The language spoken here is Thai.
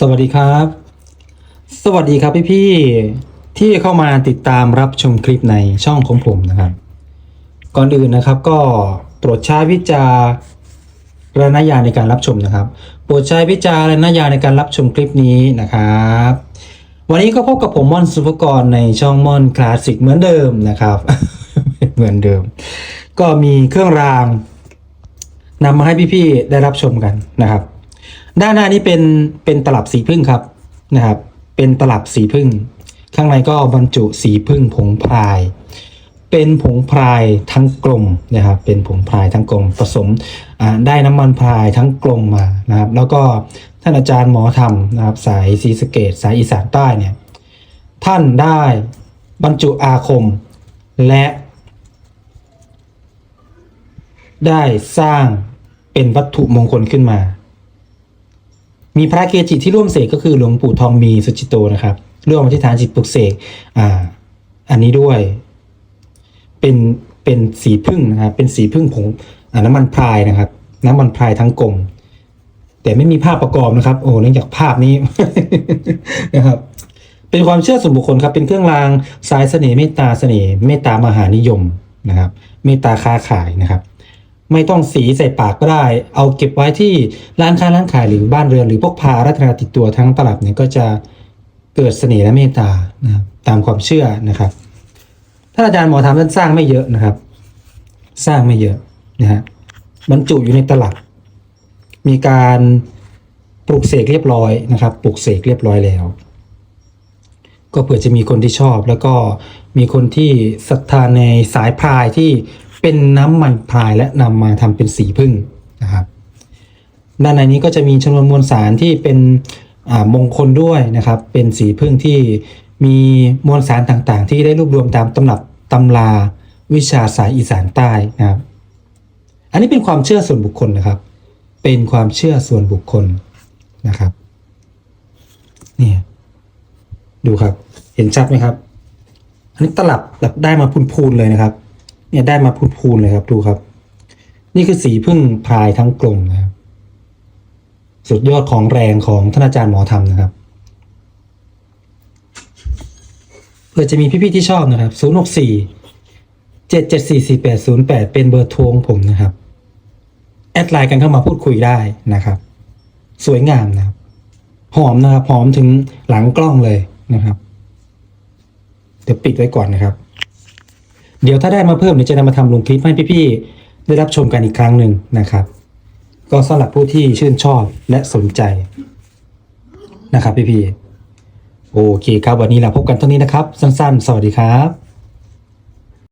สวัสดีครับ สวัสดีครับพี่ๆที่เข้ามาติดตามรับชมคลิปในช่องของผมนะครับ ก่อนอื่นนะครับก็โปรดใช้วิจารณญาณในการรับชมนะครับ โปรดใช้วิจารณญาณในการรับชมคลิปนี้นะครับ วันนี้ก็พบกับผมม่อนสุภกรในช่องม่อนคลาสสิกเหมือนเดิมนะครับ เหมือนเดิม ก็มีเครื่องรางนำมาให้พี่ๆได้รับชมกันนะครับ ด้านหน้านี้เป็นเป็นตลับสีพึ่งครับนะครับ เป็นตลับสีพึ่ง ข้างในก็บรรจุสีพึ่งผงพราย เป็นผงพรายทั้งกลมนะครับ เป็นผงพรายทั้งกลมผสมได้น้ำมันพรายทั้งกลมมานะครับ แล้วก็ท่านอาจารย์หมอธรรมนะครับ สายศรีสเกดสายอีสานใต้เนี่ยท่านได้บรรจุอาคมและได้สร้างเป็นวัตถุมงคลขึ้นมา มีพระเกจิที่ร่วมเสกก็คือหลวงปู่ทองมีสุจิโตนะครับร่วมอธิษฐานจิตปลุกเสกอ่า อันนี้ด้วย เป็นเป็นสีพึ่งนะครับ เป็นสีพึ่งผงอ่าน้ำมันพรายนะครับ น้ำมันพรายทั้งกลมแต่ไม่มีภาพประกอบนะครับ โอ้เนื่องจากภาพนี้นะครับ เป็นความเชื่อส่วนบุคคลครับ เป็นเครื่องรางสายเสน่ห์เมตตาเสน่ห์เมตตามหานิยมนะครับ เมตตาค้าขายนะครับ ไม่ต้องสีใส่ปากก็ได้ เอาเก็บไว้ที่ร้านค้าร้านขายหรือบ้านเรือนหรือพกพารัตนาติดตัวทั้งตลับเนี่ยก็จะเกิดเสน่ห์และเมตตานะครับตามความเชื่อนะครับท่านอาจารย์หมอธรรมท่านสร้างไม่เยอะนะครับ สร้างไม่เยอะนะฮะบรรจุอยู่ในตลับ มีการปลูกเสกเรียบร้อยนะครับปลูกเสกเรียบร้อยแล้ว ก็เผื่อจะมีคนที่ชอบ แล้วก็มีคนที่ศรัทธาในสายพรายที่ เป็นน้ำมันพรายและนำมาทำเป็นสีพึ่งนะครับด้านในนี้ก็จะมีชนวนมวลสารที่เป็นมงคลด้วยนะครับ เป็นสีพึ่งที่มีมวลสารต่างๆ ที่ได้รวบรวมตามตำรับตำราวิชาสายอีสานใต้นะครับ อันนี้เป็นความเชื่อส่วนบุคคลนะครับ เป็นความเชื่อส่วนบุคคลนะครับนี่ดูครับ เห็นชัดไหมครับ อันนี้ตลับแบบได้มาพูนๆเลยนะครับ เนี่ยได้มาพูนๆเลยครับดูครับ นี่คือสีพึ่งพายทั้งกลมนะครับ สุดยอดของแรงของท่านอาจารย์หมอธรรมนะครับเพื่อจะมีพี่ๆที่ชอบนะครับ 0 6 4 7 7 4 4 8 0 8 เป็นเบอร์โทรของผมนะครับ แอดไลน์กันเข้ามาพูดคุยได้นะครับ สวยงามนะครับ หอมนะครับ หอมถึงหลังกล้องเลยนะครับ เดี๋ยวปิดไว้ก่อนนะครับ เดี๋ยวถ้าได้มาเพิ่มเดี๋ยวจะนำมาทำลงคลิปให้พี่ๆได้รับชมกันอีกครั้งหนึ่งนะครับ ก็สำหรับผู้ที่ชื่นชอบและสนใจนะครับพี่ๆโอเคครับวันนี้เราพบกันเท่านี้นะครับ สั้นๆ สวัสดีครับ